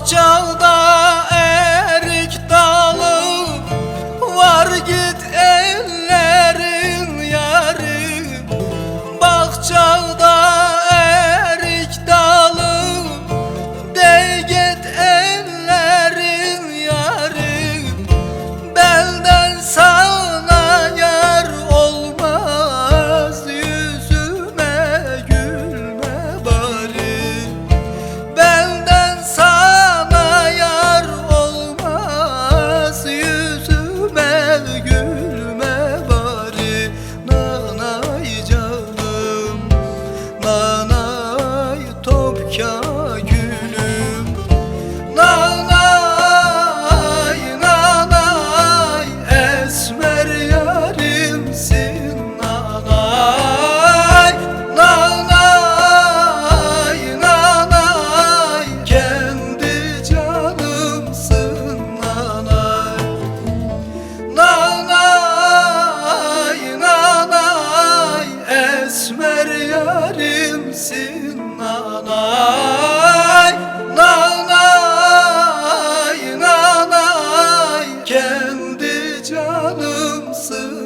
Dostça Nanay, nanay, nanay. Kendi canımsın